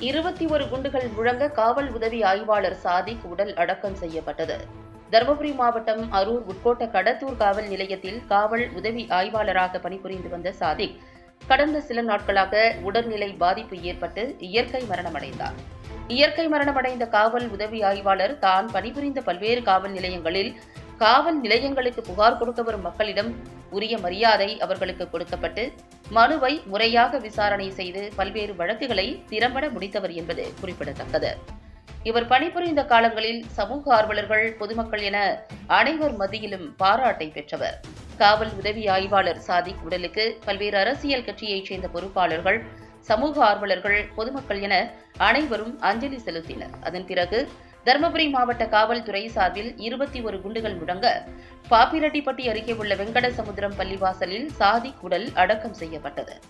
இருபத்தி ஒரு குண்டுகள் முழங்க காவல் உதவி ஆய்வாளர் சாதிக் உடல் அடக்கம் செய்யப்பட்டது. தருமபுரி மாவட்டம் அரூர் உட்கோட்ட கடத்தூர் காவல் நிலையத்தில் காவல் உதவி ஆய்வாளராக பணிபுரிந்து வந்த சாதிக் கடந்த சில நாட்களாக உடல்நிலை பாதிப்பு ஏற்பட்டு இயற்கை மரணமடைந்தார். இயற்கை மரணமடைந்த காவல் உதவி ஆய்வாளர் தான் பணிபுரிந்த பல்வேறு காவல் நிலையங்களில் காவல் நிலையங்களுக்கு புகார் கொடுக்க வரும் மக்களிடம் உரிய மரியாதை அவர்களுக்கு கொடுக்கப்பட்டு மனுவை முறையாக விசாரணை செய்து பல்வேறு வழக்குகளை திறம்பட முடித்தவர் என்பது குறிப்பிடத்தக்கது. இவர் பணிபுரிந்த காலங்களில் சமூக ஆர்வலர்கள் பொதுமக்கள் என அனைவர் மத்தியிலும் பாராட்டை பெற்றவர். காவல் உதவி ஆய்வாளர் சாதிக் உடலுக்கு பல்வேறு அரசியல் கட்சியைச் சேர்ந்த பொறுப்பாளர்கள் சமூக ஆர்வலர்கள் பொதுமக்கள் என அனைவரும் அஞ்சலி செலுத்தினர். அதன் பிறகு தருமபுரி மாவட்ட காவல்துறை சார்பில் இருபத்தி ஒரு குண்டுகள் முழங்க பாப்பிரெட்டிப்பட்டி அருகே உள்ள வெங்கடசமுத்திரம் பள்ளிவாசலில் சாதிக் குடல் அடக்கம் செய்யப்பட்டது.